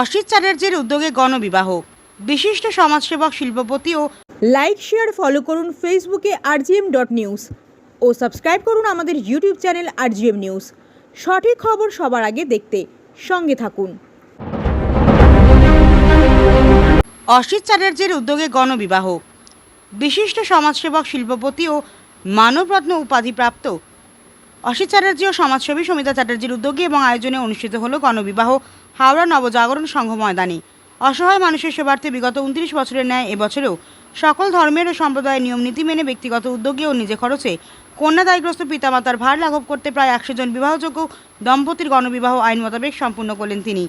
অসিত চ্যাটার্জির উদ্যোগে গণবিবাহ। বিশিষ্ট সমাজসেবক শিল্পপতি ও লাইক শেয়ার ফলো করুন ফেসবুকে আরজিএম ডট নিউজ ও সাবস্ক্রাইব করুন আমাদের ইউটিউব চ্যানেল আরজিএম নিউজ। সঠিক খবর সবার আগে দেখতে সঙ্গে থাকুন। অসিত চ্যাটার্জির উদ্যোগে গণবিবাহ। বিশিষ্ট সমাজসেবক শিল্পপতি ও মানবরত্ন উপাধিপ্রাপ্ত। অসিত চ্যাটার্জি ও সমাজসেবী সমিতা চ্যাটার্জির উদ্যোগে এবং আয়োজনে অনুষ্ঠিত হলো গণবিবাহ। হাওড়া নবজাগরণ সংঘ ময়দানে। অসহায় মানুষের সেবার্থে বিগত উনত্রিশ বছরের ন্যায় এবছরেও সকল ধর্মের ও সম্প্রদায়ের নিয়ম নীতি মেনে ব্যক্তিগত উদ্যোগে ও নিজে খরচে কন্যাদায়গ্রস্ত পিতামাতার ভার লাঘব করতে প্রায় একশো জন বিবাহযোগ্য দম্পতির গণবিবাহ আইন মোতাবেক সম্পূর্ণ করলেন তিনি।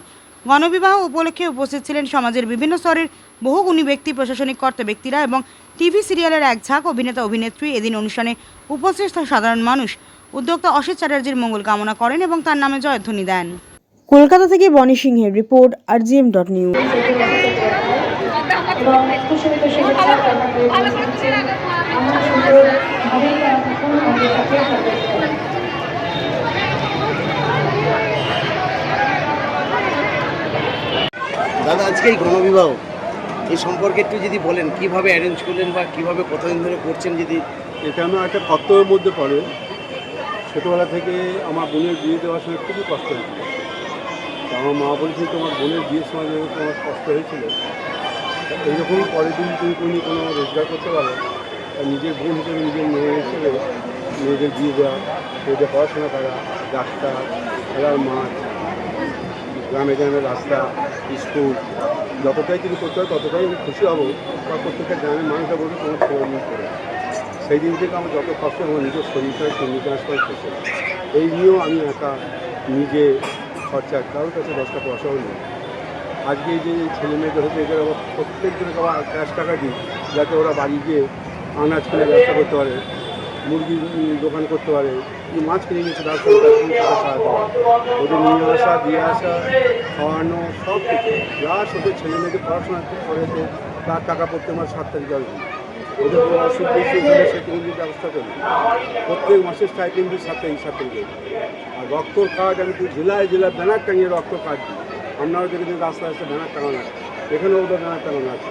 গণবিবাহ উপলক্ষে উপস্থিত ছিলেন সমাজের বিভিন্ন স্তরের বহু গুণী ব্যক্তি, প্রশাসনিক কর্তা ব্যক্তিরা এবং টিভি সিরিয়ালের এক ঝাঁক অভিনেতা, অভিনেত্রী। এদিন অনুষ্ঠানে উপস্থিত সাধারণ মানুষ উদ্যোক্তা অসিত চ্যাটার্জির মঙ্গল কামনা করেন এবং তার নামে জয়ধ্বনি দেন। কলকাতা থেকে বনি সিংহের রিপোর্ট আরজিএম ডট নিউজ। দাদা আজকে এই গণবিবাহ এই সম্পর্কে একটু যদি বলেন কীভাবে অ্যারেঞ্জ করলেন বা কীভাবে কতদিন ধরে করছেন যদি এটা আমার একটা কর্তব্যের মধ্যে পড়ে। ছোটোবেলা থেকে আমার বোনের বিয়ে দেওয়ার সময় খুবই কষ্ট হয়েছিল। আমার মা বলেছিল তোমার বোনের বিয়ের সময় যেরকম তোমার কষ্ট হয়েছিল, তা এইরকমই পরের দিন তুমি তুমি কোনো রোজগার করতে পারো। নিজের বোন হিসেবে নিজের মেয়ে হিসেবে মেয়েদের বিয়ে দেওয়া, মেয়েদের পড়াশোনা করা ডাক্তার খেলার মাঠ, গ্রামে গ্রামে রাস্তা, স্কুল, যতটাই তুমি করতে পারো ততটাই আমি খুশি হব। বা প্রত্যেকটা গ্রামের মানুষরা বলবে তোমার সময় করে সেই দিন থেকে আমার যত কষ্ট আমার নিজের শরীরটা করে শেষে এই নিয়েও আমি একা নিজে খরচা কারোর কাছে দশটা পয়সাও নেই। আজকে যে ছেলে মেয়েদের হচ্ছে এদের আবার প্রত্যেক দিনকে আবার ক্যাশ টাকা দিই যাতে ওরা বাড়ি গিয়ে আনাজ কিনে ব্যবসা করতে পারে মুরগির উম, দোকান করতে পারে কি মাছ কিনে নিচ্ছে তার সাহায্য ওদের নিয়ে আসা দিয়ে আসা খাওয়ানো সব কিছু প্লাস ওদের ছেলে মেয়েদের পড়াশোনা করেছে তার টাকা প্রত্যেক মাস সাত তারিখ ওদের সেগুলির ব্যবস্থা করি। প্রত্যেক মাসের স্টাইপেন্ড দিই সাত তারিখ সাত আর রক্তর কার্ড, আমি জেলায় জেলায় ব্যানার টাঙিয়ে রক্ত কার্ড দিই। আপনারা দেখেছেন রাস্তায় রাস্তায় ব্যানার টাঙানো আছে। এখানেও ওদের ব্যানার টাঙানো আছে।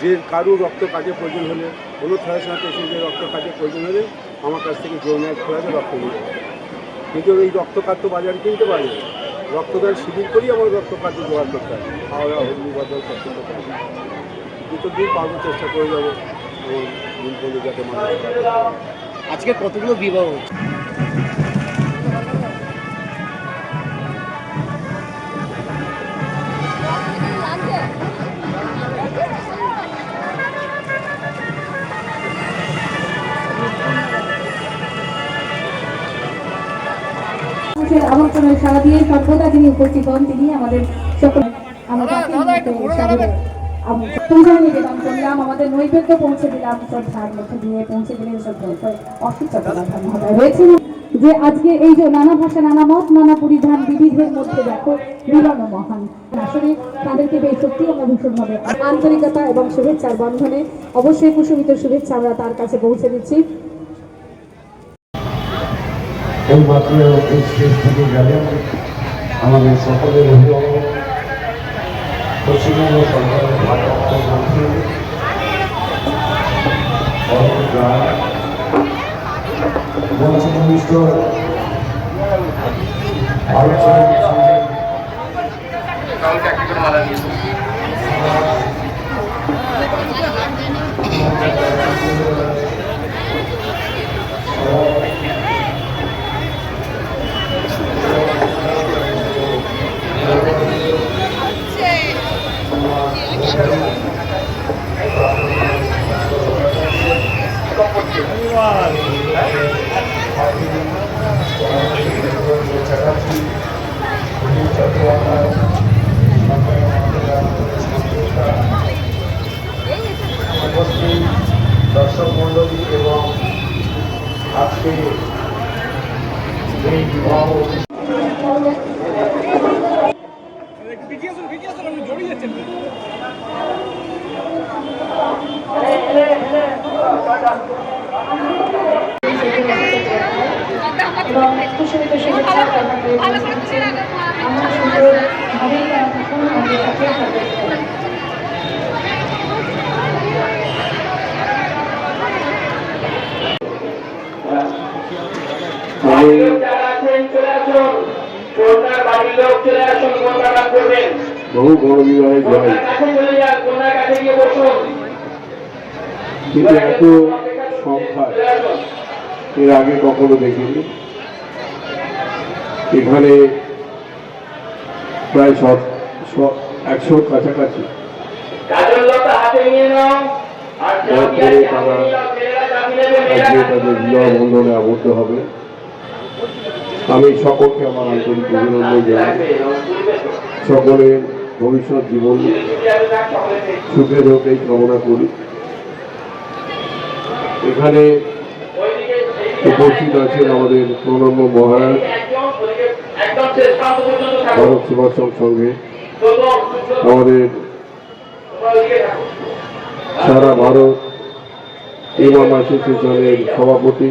যে কারুর রক্ত কাজে প্রয়োজন হলে, কোনো থ্যালাসেমিয়া পেশেন্টের রক্ত কাজে প্রয়োজন হলে আমার কাছ থেকে জোরনায় খোলাতে রক্ত হবে কিন্তু এই রক্ত কার্ড তো বাজারে কিনতে পারি না। রক্তদান শিবির করেই আমার রক্ত কার্ড জোগাড় করতে হবে হাওড়া হুগলি বদল করতে কিন্তু দূর পারব চেষ্টা করে যাব। যাতে মানুষ আজকে কতগুলো বিবাহ? হচ্ছে মানুষের সারা দিয়ে সর্বদা যিনি উপস্থিত হন তিনি আমাদের সকল আমরা আমাদের পৌঁছে দিলাম মধ্যে পৌঁছে যে আজকে এই যে নানা ভাষা, নানা মত, নানা পরিধান, বিবিধের মধ্যে দেখো, মিলন মহান। আসলে তাদেরকে বেশ সত্যি আমরা আন্তরিকতা এবং শুভেচ্ছার বন্ধনে অবশ্যই কুসুমিত শুভেচ্ছা আমরা তার কাছে পৌঁছে দিচ্ছি। এই মাত্র থেকে আমাদের সকলের অভিভাবক, পশ্চিমবঙ্গ ভারত সরকারের চ্যাটার্জি সুনীল চট্টোপাধ্যায় উপস্থিত দর্শক মণ্ডলী এবং আজকে এই বিবাহ এবং খুশিমিত শুভেচ্ছা কামনা করে দিচ্ছি আমার সুন্দরভাবেই তারা থাকুন আমাদের কাছে হাজির করেন। আমি যারা আছেন চলে আসুন কন্যার বাড়ির লোক চলে আসুন কন্যা দান করবেন বহু কাছে গিয়ে বসুন। কিন্তু এত সংখ্যা এর আগে কখনো দেখিনি। এখানে প্রায় সব একশোর কাছাকাছি। তারা তাদের বিবাহ বন্ধনে আবদ্ধ হবে। আমি সকলকে আমার আন্তরিক অভিনন্দন জানাই। সকলের ভবিষ্যৎ জীবন সুখের হোক এই কামনা করি। এখানে উপস্থিত আছেন আমাদের প্রণম্য মহারাজ ভারত সঙ্গে। আমাদের সারা ভারত ইমাম অ্যাসোসিয়েশনের সভাপতি।